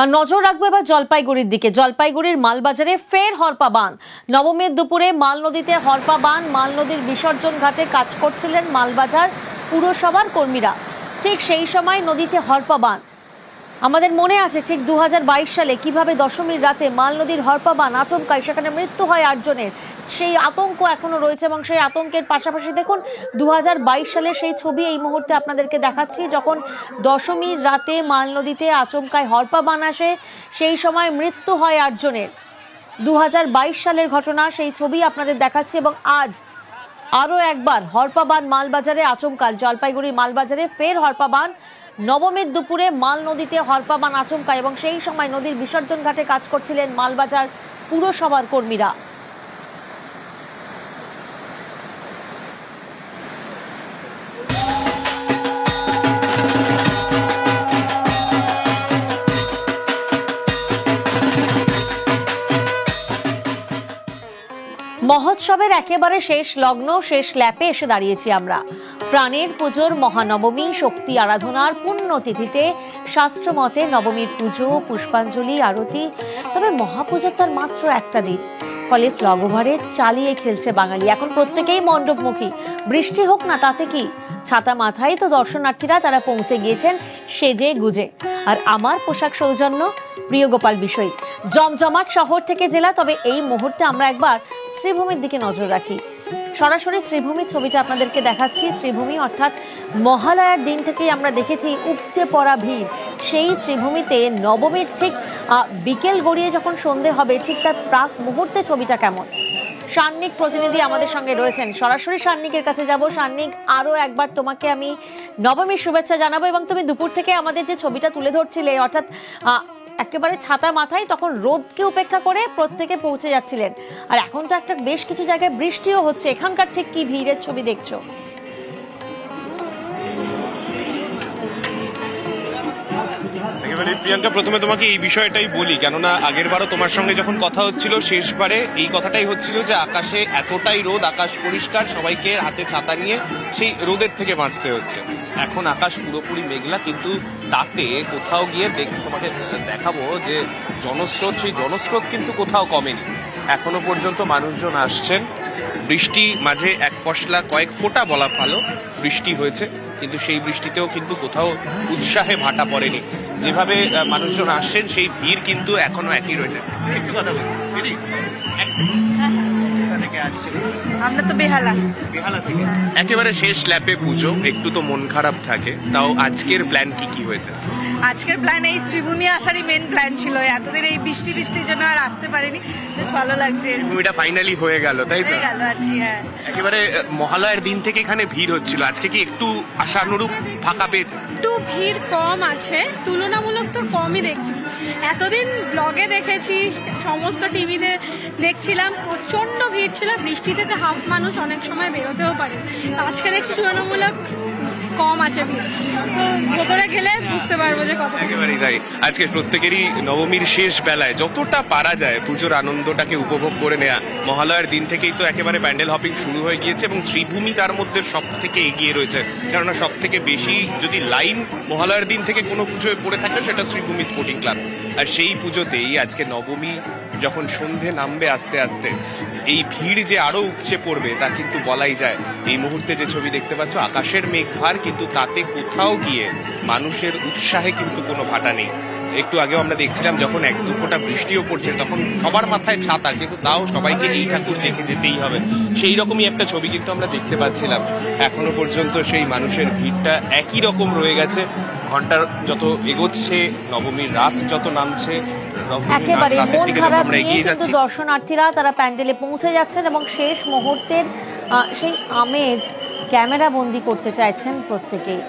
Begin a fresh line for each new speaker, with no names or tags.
আর নজর রাখব এবার জলপাইগুড়ির দিকে। জলপাইগুড়ির মালবাজারে ফের হরপা বান। নবমীর দুপুরে মাল নদীতে হরপা বান। মাল নদীর বিসর্জন ঘাটে কাজ করছিলেন মালবাজার পুরসভার কর্মীরা। ঠিক সেই সময় নদীতে হরপা বান। আমাদের মনে আছে ঠিক দু হাজার বাইশ সালে কীভাবে দশমীর রাতে মাল নদীর হরপা বান আচমকায় সেখানে মৃত্যু হয় আটজনের। সেই আতঙ্ক এখনও রয়েছে এবং সেই আতঙ্কের পাশাপাশি দেখুন দু হাজার বাইশ সালে সেই ছবি এই মুহূর্তে আপনাদেরকে দেখাচ্ছি যখন দশমীর রাতে মাল নদীতে আচমকায় হরপা বান আসে, সেই সময় মৃত্যু হয় আটজনের। দু হাজার বাইশ সালের ঘটনা সেই ছবি আপনাদের দেখাচ্ছি এবং আজ আরও একবার হরপাবান মালবাজারে আচমকাল। জলপাইগুড়ির মালবাজারে ফের হরপাবান নবমীর দুপুরে মাল নদীতে হরপাবান আচমকা এবং সেই সময় নদীর বিসর্জন ঘাটে কাজ করছিলেন মালবাজার পুরসভার কর্মীরা। মহোৎসবের একেবারে শেষ লগ্ন, শেষ ল্যাপে এসে দাঁড়িয়েছি আমরা। প্রাণের পুজোর মহানবমী, শক্তি আরাধনার পুণ্যতিথিতে শাস্ত্রমতে নবমীর পুজো, পুষ্পাঞ্জলি, আরতি। তবে মহাপুজোর তার মাত্র একটা দিন। ফলে স্লগোভারে চালিয়ে খেলছে বাঙালি। এখন প্রত্যেকেই মণ্ডপমুখী। বৃষ্টি হোক না তাতে কি? ছাতা মাথায় তো দর্শনার্থীরা তারা পৌঁছে গিয়েছেন সেজে গুজে। আর আমার পোশাক সৌজন্য প্রিয় গোপাল বিষয়। জমজমাট শহর থেকে জেলা, তবে এই মুহূর্তে আমরা একবার শ্রীভূমির দিকে নজর রাখি। সরাসরি শ্রীভূমির ছবিটা আপনাদেরকে দেখাচ্ছি। শ্রীভূমি অর্থাৎ মহালয়ার দিন থেকেই আমরা দেখেছি উপচে পড়া ভিড়। সেই শ্রীভূমিতে নবমীর ঠিক বিকেল গড়িয়ে যখন সন্ধে হবে, ঠিক তার প্রাক মুহূর্তে ছবিটা কেমন? সান্নিক প্রতিনিধি আমাদের সঙ্গে রয়েছেন। সরাসরি সান্নিকের কাছে যাব। সান্নিক আরও একবার তোমাকে আমি নবমীর শুভেচ্ছা জানাব এবং তুমি দুপুর থেকে আমাদের যে ছবিটা তুলে ধরছিলে, অর্থাৎ একেবারে ছাতা মাথায় তখন রোদকে উপেক্ষা করে প্রত্যেকে পৌঁছে যাচ্ছিলেন। আর এখন তো একটা বেশ কিছু জায়গায় বৃষ্টিও হচ্ছে। এখানকার ঠিক কি ভিড়ের ছবি দেখছ?
একেবারে প্রিয়াঙ্কা, প্রথমে তোমাকে এই বিষয়টাই বলি, কেননা আগের বারও তোমার সঙ্গে যখন কথা হচ্ছিল, শেষবারে এই কথাটাই হচ্ছিল যে আকাশে এতটাই রোদ, আকাশ পরিষ্কার, সবাইকে হাতে ছাতা নিয়ে সেই রোদের থেকে বাঁচতে হচ্ছে। এখন আকাশ পুরোপুরি মেঘলা, কিন্তু তাতে কোথাও গিয়ে দেখ, তোমাকে দেখাবো যে জনস্রোত, সেই জনস্রোত কিন্তু কোথাও কমেনি। এখনও পর্যন্ত মানুষজন আসছেন। বৃষ্টি মাঝে এক পশলা কয়েক ফোঁটা বলা ভালো। বৃষ্টি হয়েছে, কিন্তু সেই বৃষ্টিতেও কিন্তু কোথাও উৎসাহে ভাটা পড়েনি। যেভাবে মানুষজন আসছেন, সেই ভিড় কিন্তু এখনও একই রয়েছে। একটু কথা বলি থেকে আসছেন?
আমরা তো বেহালা।
বেহালা থেকে। একেবারে শেষ ল্যাপে পুজো একটু তো মন খারাপ থাকে তাও আজকের প্ল্যান কি কি হয়েছে?
আজকের প্ল্যান এই শ্রীভূমি আসারই মেন প্ল্যান ছিল এতদিন এই বৃষ্টি বৃষ্টির জন্য আর আসতে পারিনি। বেশ ভালো লাগছে।
ভূমিটা ফাইনালি হয়ে গেল তাই তো?
হয়ে গেল আর কি হ্যাঁ।
একেবারে মহালয়ার দিন থেকে এখানে ভিড় হচ্ছিল আজকে কি একটু আশানুরূপ ফাঁকা পেয়েছে?
একটু ভিড় কম আছে তুলনামূলক তো কমই দেখছি। এতদিন ব্লগে দেখেছি, সমস্ত টিভিতে দেখছিলাম, প্রচণ্ড ভিড় ছিল বৃষ্টিতে তো হাফ মানুষ অনেক সময় বেরোতেও পারে। আজকে দেখছি তুলনামূলক কম আছে ভিড়। গেলে বুঝতে পারব যে কত
একেবারেই তাই। আজকে প্রত্যেকেরই নবমীর শেষ বেলায় যতটা পারা যায়, পুজোর আনন্দটাকে উপভোগ করে নেওয়া মহালয়ার দিন থেকেই তো একেবারে প্যান্ডেল হপিং শুরু হয়ে গিয়েছে এবং শ্রীভূমি তার মধ্যে সব থেকে এগিয়ে রয়েছে। কেননা সব থেকে বেশি যদি লাইন মহালয়ার দিন থেকে কোনো পুজোয় পড়ে থাকে, সেটা শ্রীভূমি স্পোর্টিং ক্লাব। আর সেই পুজোতেই আজকে নবমী, যখন সন্ধে নামবে আস্তে আস্তে, এই ভিড় যে আরও উপচে পড়বে তা কিন্তু বলাই যায়। এই মুহূর্তে যে ছবি দেখতে পাচ্ছ, আকাশের মেঘ ভার কিন্তু তাতে কোথাও গিয়ে মানুষের উৎসাহে কিন্তু কোনো ভাটা নেই। একটু আগেও আমরা দেখছিলাম যখন এক দু ফোঁটা বৃষ্টিও পড়ছে তখন সবার মাথায় ছাতা কিন্তু তাও সবাইকে এই ঠাকুর দেখে যেতেই হবে। সেই রকমই একটা ছবি কিন্তু আমরা দেখতে পাচ্ছিলাম। এখনও পর্যন্ত সেই মানুষের ভিড়টা একই রকম রয়ে গেছে। ঘণ্টার যত এগোচ্ছে নবমীর রাত যত নামছে
একেবারে মন খারাপ নিয়ে কিন্তু দর্শনার্থীরা তারা প্যান্ডেলে পৌঁছে যাচ্ছেন এবং শেষ মুহূর্তের সেই আমেজ ক্যামেরা বন্দি করতে চাইছেন প্রত্যেকেই।